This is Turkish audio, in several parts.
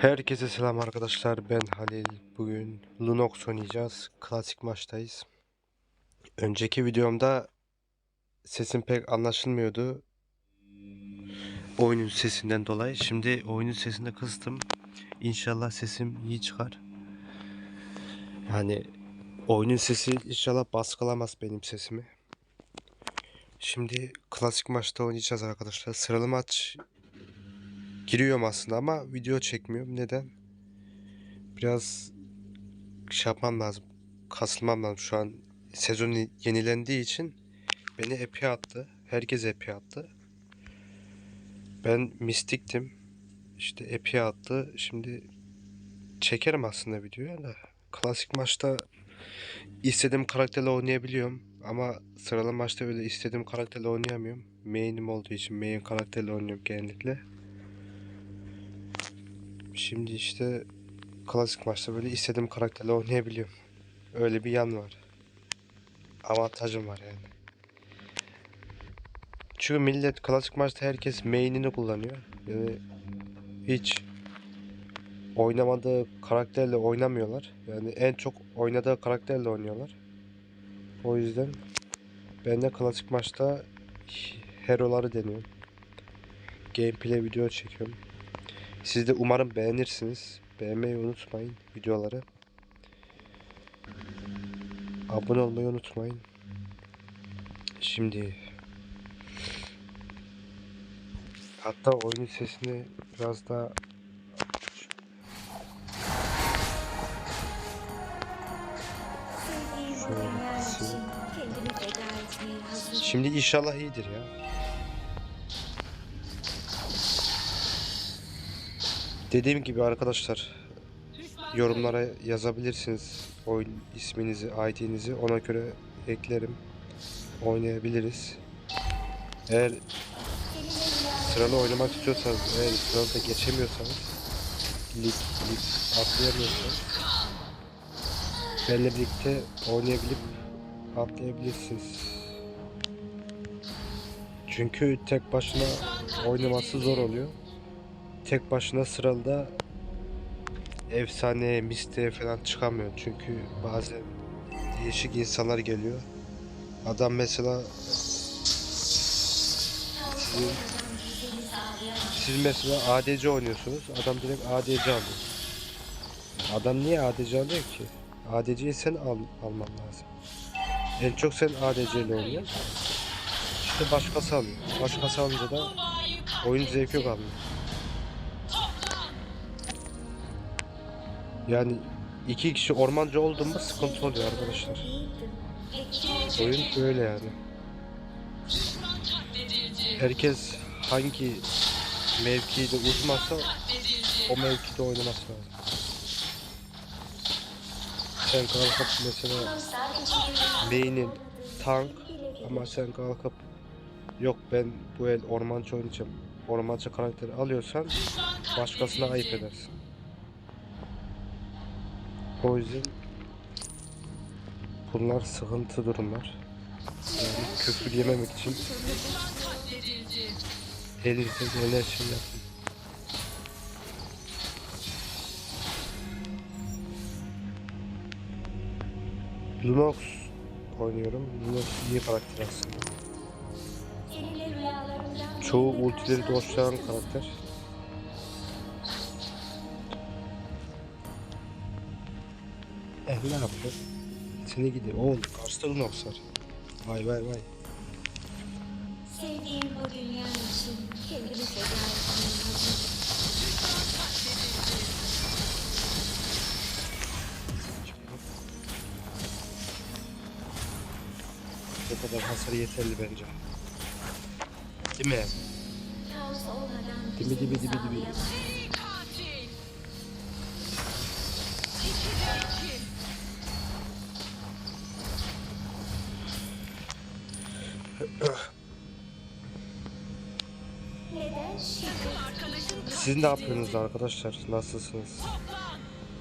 Herkese selam arkadaşlar. Ben Halil. Bugün Lunox oynayacağız. Klasik maçtayız. Önceki videomda sesim pek anlaşılmıyordu. Oyunun sesinden dolayı. Şimdi oyunun sesini kıstım. İnşallah sesim iyi çıkar. Yani oyunun sesi inşallah baskılamaz benim sesimi. Şimdi klasik maçta oynayacağız arkadaşlar. Sıralı maç Giriyorum aslında ama video çekmiyorum. Neden? Biraz şey yapmam lazım. Kasılmam lazım. Şu an sezon yenilendiği için beni epi attı. Herkes epi attı. Ben mistiktim. İşte epi attı. Şimdi çekerim aslında videoyu da. Klasik maçta istediğim karakterle oynayabiliyorum. Ama sıralı maçta öyle istediğim karakterle oynayamıyorum. Main'im olduğu için main karakterle oynuyorum genellikle. Şimdi işte klasik maçta böyle istediğim karakterle oynayabiliyorum. Öyle bir yan var. Avantajım var yani. Çünkü millet klasik maçta herkes main'ini kullanıyor. Yani hiç oynamadığı karakterle oynamıyorlar. Yani en çok oynadığı karakterle oynuyorlar. O yüzden ben de klasik maçta hero'ları deniyorum. Gameplay video çekiyorum. Siz de umarım beğenirsiniz. Beğenmeyi unutmayın videoları. Abone olmayı unutmayın. Şimdi hatta oyunun sesini biraz daha. Şimdi inşallah iyidir ya. Dediğim gibi arkadaşlar yorumlara yazabilirsiniz oyun isminizi, ID'nizi ona göre eklerim. Oynayabiliriz. Eğer sıralı oynamak istiyorsanız, eğer sırada geçemiyorsanız lig, lig atlayamıyorsanız benimle birlikte oynayabilip atlayabilirsiniz. Çünkü tek başına oynaması zor oluyor tek başına sıralda efsane, miste falan çıkamıyor. Çünkü bazen değişik insanlar geliyor. Adam mesela sizin, siz mesela ADC oynuyorsunuz. Adam direkt ADC alıyor. Adam niye ADC alıyor ki? ADC'yi sen al, alman lazım. En çok sen ADC ile oynuyorsun. İşte başkası alıyor. Başkası alınca da oyun zevki yok Yani iki kişi ormancı oldu mu sıkıntı oluyor arkadaşlar. Oyun böyle yani. Herkes hangi mevkide uzmansa o mevkide oynaması lazım. Sen kalkıp mesela main'in tank ama sen kalkıp yok ben bu el ormancı oynayacağım. Ormancı karakteri alıyorsan başkasına ayıp edersin. O yüzden bunlar sıkıntı durumlar. Yani küfür yememek için elinizde gelen şey yapın. Lunox oynuyorum. Lunox iyi karakter aslında. Çoğu ultileri doşlayan karakter. Eh ne yaptı? Seni gidiyor. Oğlum Lunox var. Vay vay vay. Sevdiğim bu dünya için kendimi feda etmeye hazırım. Bu kadar hasar yeterli bence. Değil mi? Kaos olmadan Dibi dibi dibi dibi. sağlayamam. Neden Siz ne yapıyorsunuz arkadaşlar? Nasılsınız?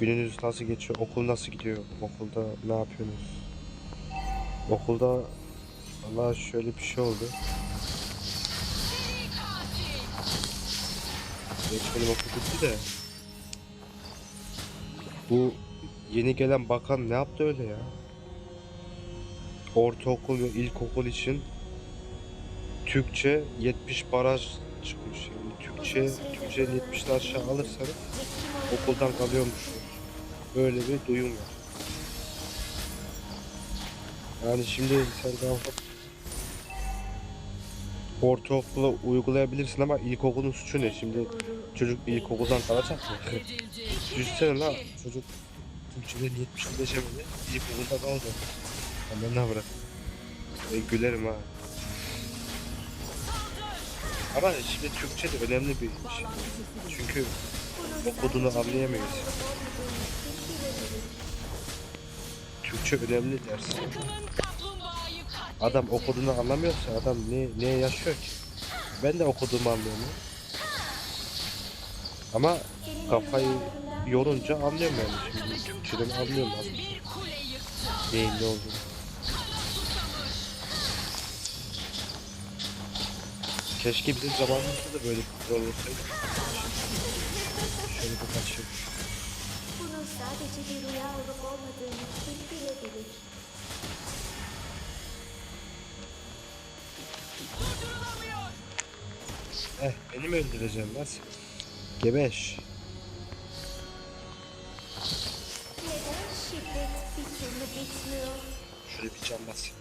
Gününüz nasıl geçiyor? Okul nasıl gidiyor? Okulda ne yapıyorsunuz? Okulda Allah şöyle bir şey oldu. Geç benim okul bitti de Bu yeni gelen bakan ne yaptı öyle ya? Ortaokul ve ilkokul için Türkçe 70 baraj çıkmış yani Türkçe Türkçe 70'den aşağı alırsanız okuldan kalıyormuşsunuz. Böyle bir duyum var. Yani şimdi sen kalkıp ortaokula uygulayabilirsin ama ilkokulun suçu ne? Şimdi çocuk ilkokuldan kalacak mı? Düşünsene la çocuk Türkçeden 70'i geçemedi. İlkokulda kaldı. Hemen bırak. E, gülerim ha. Ama şimdi Türkçe de önemli bir şey. Çünkü okuduğunu anlayamayız. Türkçe önemli ders. Adam okuduğunu anlamıyorsa adam ne neye yaşıyor ki? Ben de okuduğumu anlıyorum. Ama kafayı yorunca anlıyorum yani şimdi. Türkçeden anlıyorum aslında. Neyin ne olduğunu. Keşke bizim zamanımızda da böyle bir kural olsaydı. Şöyle birkaç şey. Bunun sadece bir rüya olup olmadığını kim bilebilir? Eh beni mi öldüreceksin lan? Gebeş. Neden şiddet bir türlü bitmiyor? Şöyle bir can basayım.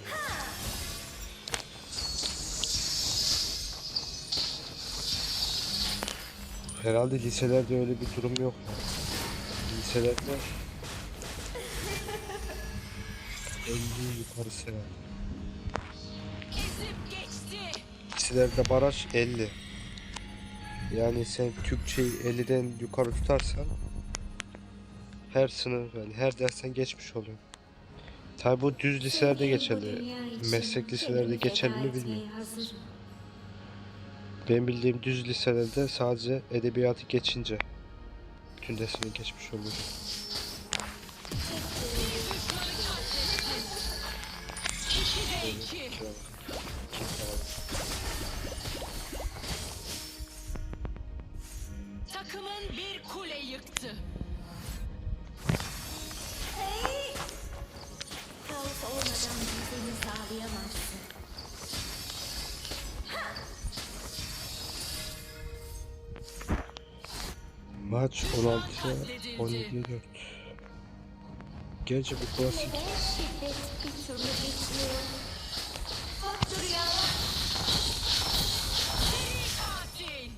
Herhalde liselerde öyle bir durum yok. Liselerde 50 yukarısı herhalde. Liselerde baraj 50. Yani sen Türkçeyi 50'den yukarı tutarsan her sınıf yani her dersten geçmiş oluyor. Tabi bu düz liselerde geçerli. Meslek liselerde geçerli mi bilmiyorum. Benim bildiğim düz liselerde sadece edebiyatı geçince bütün dersini geçmiş oluyor. Takımın Maç 16'ya 17'ye 4. Gerçi bu klasik.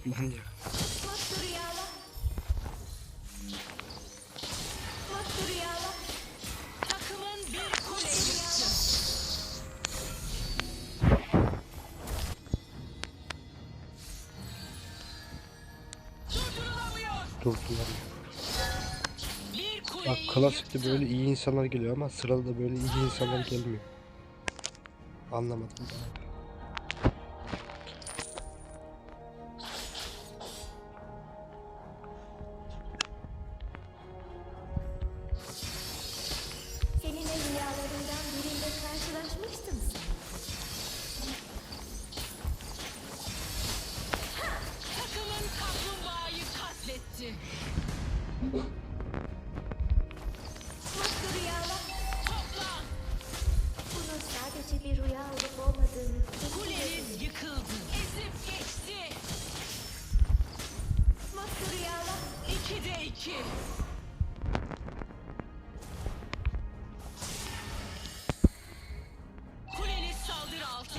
Neden Durdular. Bak klasikte böyle iyi insanlar geliyor ama sırada da böyle iyi insanlar gelmiyor. Anlamadım. ben.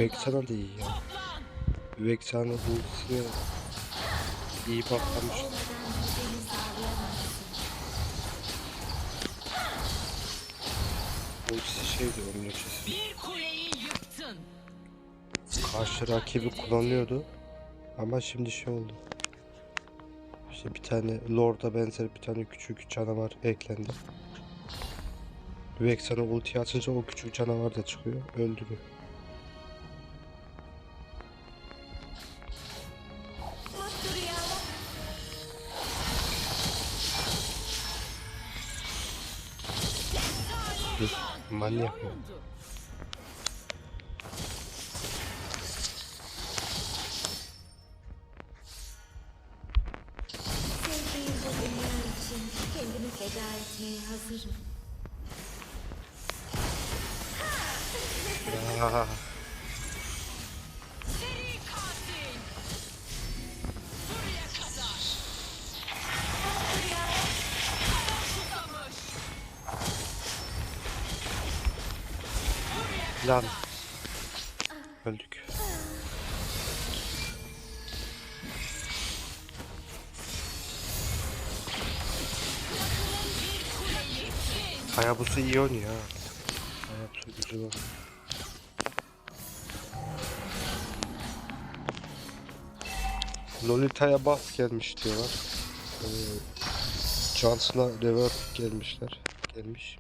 Vexana da iyi ya. Vexana ultisine iyi patlamış. Ultisi şeydi onun yıktın. Karşı rakibi kullanıyordu. Ama şimdi şey oldu. İşte bir tane Lord'a benzer bir tane küçük canavar eklendi. Vexana ulti açınca o küçük canavar da çıkıyor. Öldürüyor. Feda etmeye hazırım. Lan. Öldük. Hayabusa iyi oynuyor ha. Hayabusa güzel oynuyor. Lolita'ya buff gelmiş diyorlar. Ee, Johnson'a gelmişler. Gelmiş.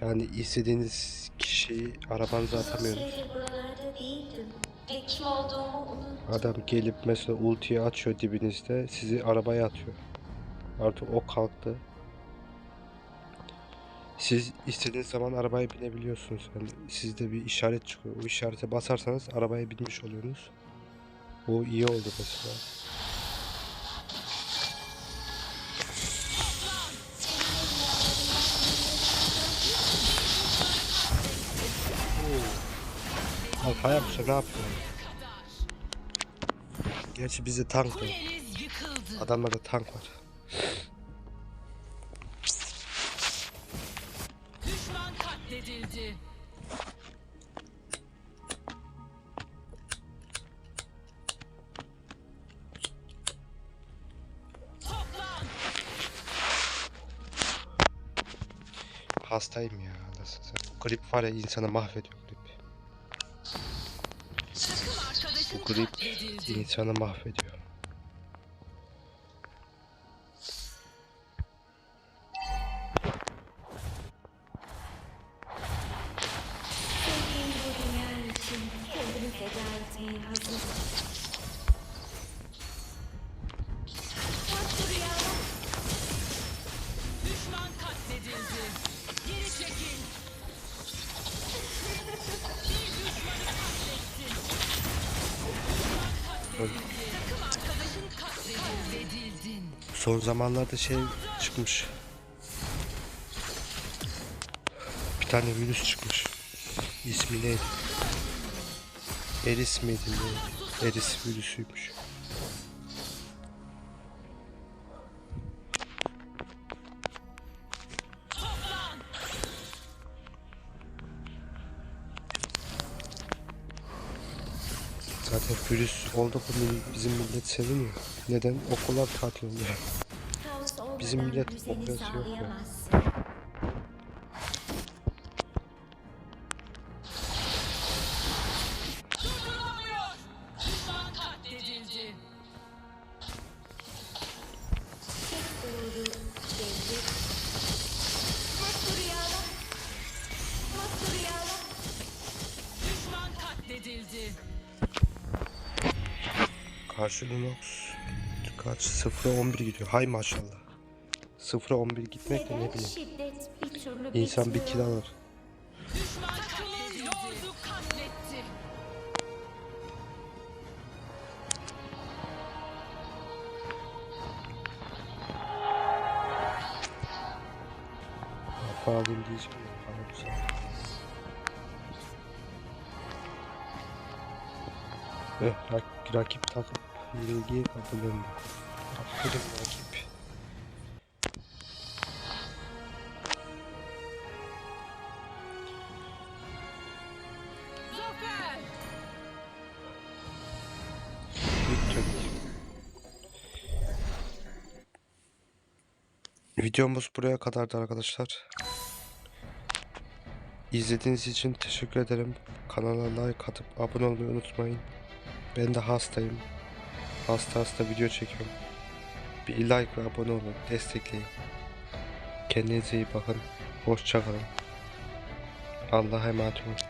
Yani istediğiniz kişiyi arabanıza unuttum. Adam gelip mesela ultiyi açıyor dibinizde sizi arabaya atıyor. Artık o kalktı. Siz istediğiniz zaman arabaya binebiliyorsunuz. Yani sizde bir işaret çıkıyor. O işarete basarsanız arabaya binmiş oluyorsunuz. Bu iyi oldu mesela. Al Hayabusa ne yapıyor? Gerçi bizde tank yıkıldı. Adamlarda tank var. Düşman katledildi. Hastayım ya. Nasıl grip var ya insanı mahvediyor Bu grip insanı mahvediyor. Son zamanlarda şey çıkmış. Bir tane virüs çıkmış. İsmi neydi? Eris miydi neydi? Eris virüsüymüş. Zaten virüs oldu bu bizim millet seviniyor. Neden? Okullar tatil oluyor. Bizim millet okuyorsa yok ya. Karşı Lunox kaç 0'a 11 gidiyor. Hay maşallah. 0'a 11 gitmek de ne bileyim. İnsan bir kill alır. Kafa alayım diyeceğim. Bana güzel. Eh, rak- rakip takım yenilgiye kapılırım. Aferin rakip. Videomuz buraya kadardı arkadaşlar. İzlediğiniz için teşekkür ederim. Kanala like atıp abone olmayı unutmayın. Ben de hastayım. Hasta hasta video çekiyorum. Bir like ve abone olun. Destekleyin. Kendinize iyi bakın. Hoşça kalın. Allah'a emanet olun.